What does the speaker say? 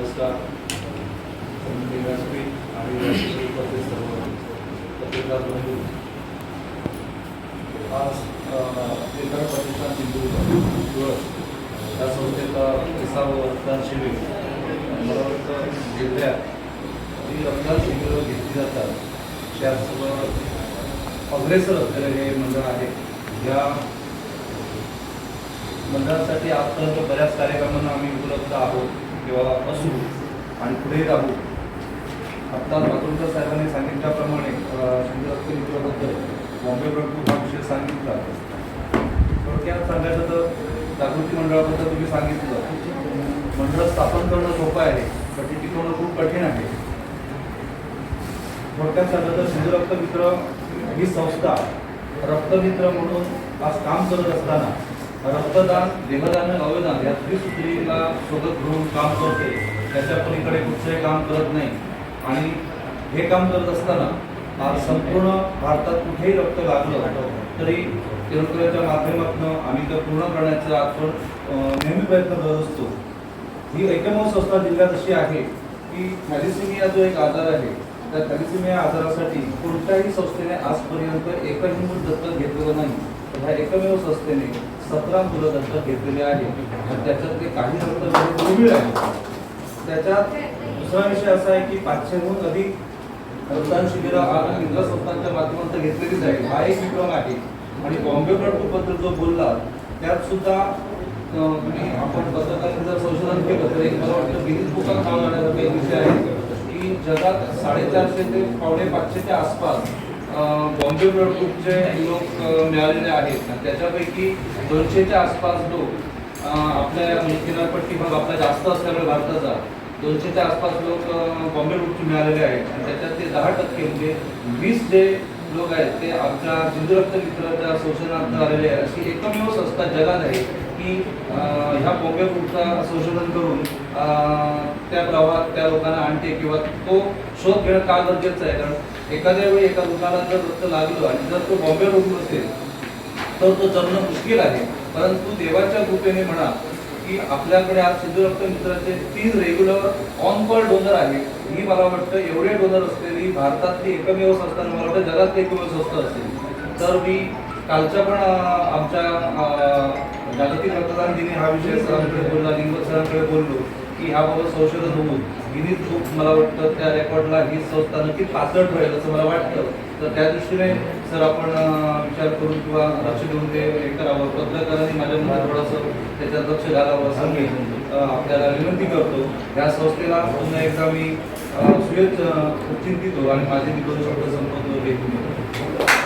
नमस्कार. मी व्यासपीठ आणि व्यासपीठ सर्व पत्रकार बंधू आज एका प्रतिष्ठान सिंधुदुर्ग दिवस या संस्थेचा विसावं रक्तदान शिबिर. मला वाटतं जिल्ह्यात जी रक्तदान शिबिरं घेतली जातात. त्यात अग्रेसर असलेलं हे मंडळ आहे. या मंडळासाठी आजपर्यंत बऱ्याच कार्यक्रमांना आम्ही उपलब्ध आहोत. किंवा असू आणि पुढे राहू. आत्ता मातोंडकर साहेबांनी सांगितल्याप्रमाणे शिंदे मित्राबद्दल बॉम्बे ब्लड हा विषय सांगितला. थोडक्यात सांगायचं तर जागृती मंडळाबद्दल तुम्ही सांगितलं. मंडळ स्थापन करणं सोपं आहे पण ते टिकवणं खूप कठीण आहे. थोडक्यात सांगत तर सिंधू रक्त मित्र ही संस्था रक्तमित्र म्हणून आज काम करत असताना रक्तदान देहदान आणि अवयदान या त्रिसूत्रीला सोबत घेऊन काम करते. त्याच्या पलीकडे कुठचंही काम करत नाही. आणि हे काम करत असताना आज संपूर्ण भारतात कुठेही रक्त लागलं तरी तिरुपतीच्या माध्यमातून आम्ही ते पूर्ण करण्याचा आपण नेहमी प्रयत्न करत असतो. ही एकमेव संस्था जिल्ह्यात अशी आहे की थॅलिसिमिया जो एक आजार आहे त्या थॅलिसिमिया आजारासाठी कोणत्याही संस्थेने आजपर्यंत एकही मूल दत्तक घेतलेलं नाही. तर ह्या एकमेव संस्थेने सतरा मुलं दत्तक घेतलेले आहे. आणि त्याच्यातले काही रक्त दुर्मिळ आहे त्याच्यात दुसरा विषय असा आहे की पाचशेहून अधिक रक्तदान शिबिरं आज केंद्र संस्थांच्या माध्यमातून घेतलेलीच आहे. हा एक विक्रम आहे. आणि बॉम्बे ब्लड जो बोलला त्यात सुद्धा म्हणजे आपण पत्रकारांनी जर संशोधन केलं तर एक मला वाटतं गिनीज बुकात नाव जाण्याचा काही विषय आहे की जगात साडेचारशे ते पावणे पाचशेच्या आसपास बॉम्बे ब्लड ग्रुपचे लोक मिळालेले आहेत. आणि त्याच्यापैकी दोनशेच्या आसपास लोक आपल्या किनारपट्टी भाग आपला जास्त असल्यामुळे भारताचा दोनशेच्या आसपास लोक बॉम्बे ग्रुपचे मिळालेले आहेत. आणि त्याच्यात ते दहा टक्के म्हणजे वीस जे लोक आहेत ते आमच्या हिंदुरक्त रक्त मित्राच्या संशोधनात आलेले आहेत. अशी एकमेव संस्था जगात आहे की ह्या बॉम्बे ग्रुपचा संशोधन करून त्या प्रवाहात त्या लोकांना आणते किंवा तो शोध घेणं का गरजेचं आहे? कारण एखाद्या वेळी एका दुकानात जर रक्त लागलं आणि जर तो बॉम्बे ग्रुप नसेल तर तो जगणं मुश्किल आहे. परंतु देवाच्या कृपेने म्हणा की आपल्याकडे आज सिद्धरक्त मित्राचे तीन रेग्युलर ऑन कॉल डोनर आहेत. ही मला वाटतं एवढे डोनर असलेली भारतातली एकमेव संस्था मला वाटतं जगातली एकमेव संस्था असेल. तर मी कालच्या पण आमच्या जागतिक रक्तदान दिनी हा विषय सरांकडे बोलला लिंगत सरांकडे बोललो की ह्याबाबत संशोधन होऊन गिनीज बुक मला वाटतं त्या रेकॉर्डला ही संस्था नक्की पाचड ठरेल असं मला वाटतं. तर त्या दृष्टीने सर आपण विचार करून किंवा लक्ष देऊन ते हे करावं. अध्यक्ष त्याच्यात लक्ष घालावं असं मी आपल्याला विनंती करतो. या संस्थेला पुन्हा एकदा मी अं, चिंतितो आणि माझे मी दोन शब्द संपवतो हे